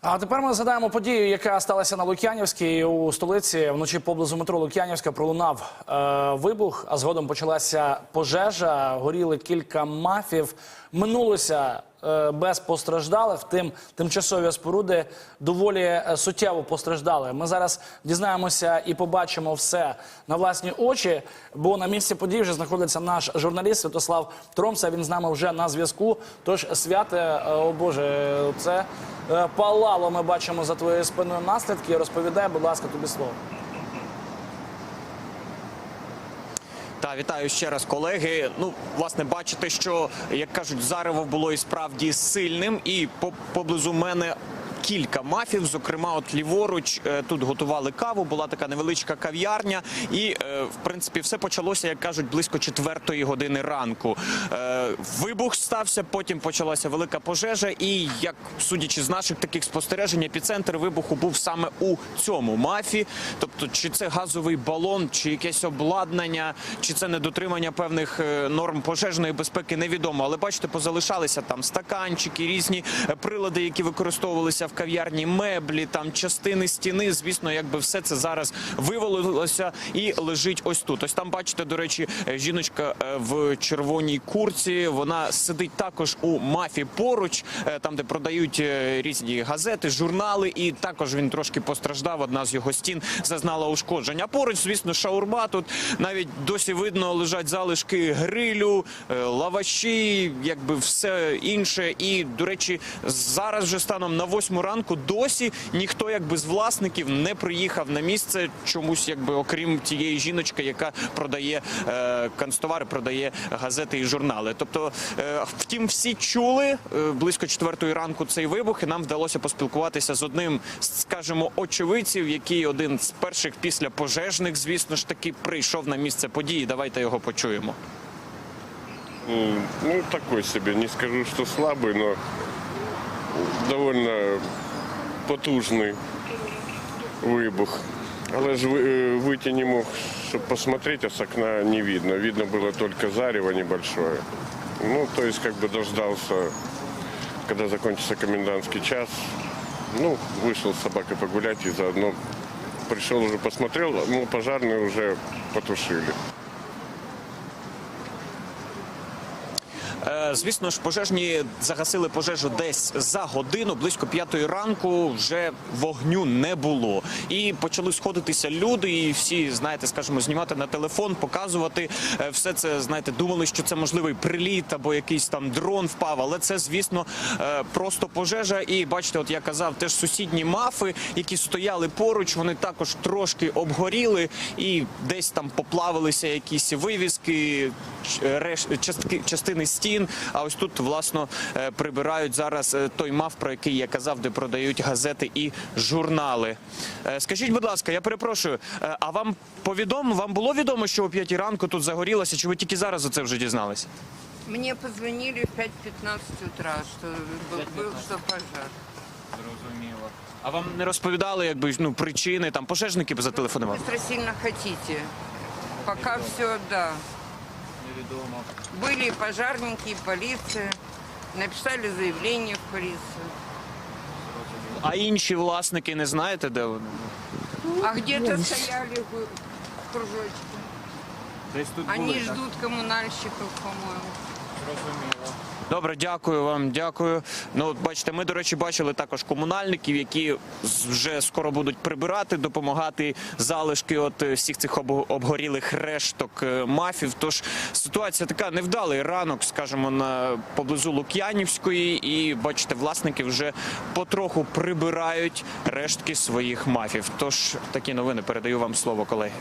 А тепер ми згадаємо подію, яка сталася на Лук'янівській у столиці. Вночі поблизу метро Лук'янівська пролунав е, вибух, а згодом почалася пожежа. Горіли кілька мафів. Минулося без постраждалих. Втім, тимчасові споруди доволі е, суттєво постраждали. Ми зараз дізнаємося і побачимо все на власні очі. Бо на місці подій вже знаходиться наш журналіст Святослав Тромса. Він з нами вже на зв'язку. Тож святе, е, о Боже, це е, палало. Ми бачимо за твоєю спиною наслідки. Розповідай, будь ласка, тобі слово. Та вітаю ще раз, колеги. Ну, власне, бачите, що як кажуть, зарево було і справді сильним, і по- поблизу мене. Кілька мафів, зокрема, от ліворуч е, тут готували каву. Була така невеличка кав'ярня, і е, в принципі все почалося, як кажуть, близько четвертої години ранку. Е, Вибух стався, потім почалася велика пожежа. І як судячи з наших таких спостережень, епіцентр вибуху був саме у цьому мафі. Тобто, чи це газовий балон, чи якесь обладнання, чи це недотримання певних норм пожежної безпеки, невідомо. Але бачите, позалишалися там стаканчики, різні прилади, які використовувалися в кав'ярні, меблі, там частини стіни. Звісно, якби все це зараз вивалилося і лежить ось тут. Ось там бачите, до речі, жіночка е, в червоній курці. Вона сидить також у мафі поруч, е, там де продають е, різні газети, журнали. І також він трошки постраждав. Одна з його стін зазнала ушкоджень. А поруч, звісно, шаурма. Тут навіть досі видно лежать залишки грилю, лаваші, якби все інше. І до речі, зараз вже станом на ранку досі ніхто якби з власників не приїхав на місце чомусь, якби окрім тієї жіночки, яка продає е, канцтовари, продає газети і журнали. Тобто, е, втім, всі чули е, близько четвертої ранку цей вибух, і нам вдалося поспілкуватися з одним, скажімо, очевидців, який один з перших після пожежних, звісно ж таки, прийшов на місце події. Давайте його почуємо. Ну, такой себе. Не скажу, что слабый, но довольно потужний вибух. Але ж ви- е, вийти не мог, щоб посмотреть, а с окна не видно. Видно было только зарево небольшое. Ну, то есть, как бы дождался, когда закончится комендантский час. Ну, вышел с собакой погулять и заодно пришел уже посмотрел, ну, пожарные уже потушили. Звісно ж, пожежні загасили пожежу десь за годину, близько п'ятої ранку. Вже вогню не було. І почали сходитися люди, і всі, знаєте, скажімо, знімати на телефон, показувати Е, все це. Знаєте, думали, що це можливий приліт або якийсь там дрон впав. Але це, звісно, е, просто пожежа. І бачите, от я казав, теж сусідні мафи, які стояли поруч, вони також трошки обгоріли і десь там поплавилися якісь вивіски, частини стін. А ось тут, власно, е, прибирають зараз е, той маф, про який я казав, де продають газети і журнали. Е, Скажіть, будь ласка, я перепрошую, е, а вам повідомо, вам було відомо, що о 5 ранку тут загорілося, чи ви тільки зараз оце вже дізналися? Мне позвонили в 5.15 утра, что был, был что пожар. Зрозуміло. А вам не розповідали, якби ну причини там пожежники б зателефонували? Быстро сильно хотите. Пока все, да. Невідомо. Были пожарники, поліція, полиция. Написали заявление в полицию. А інші власники не знаєте, де вони? А где-то стояли в кружочке. Десь тут Они ждут коммунальщиков, по-моему. Добре, дякую вам. Дякую. Ну, бачите, ми, до речі, бачили також комунальників, які вже скоро будуть прибирати, допомагати залишки от е, всіх цих обгорілих решток е, мафів. Тож ситуація така невдалий ранок, скажімо, на поблизу Лук'янівської, і бачите, власники вже потроху прибирають рештки своїх мафів. Тож такі новини передаю вам слово, колеги.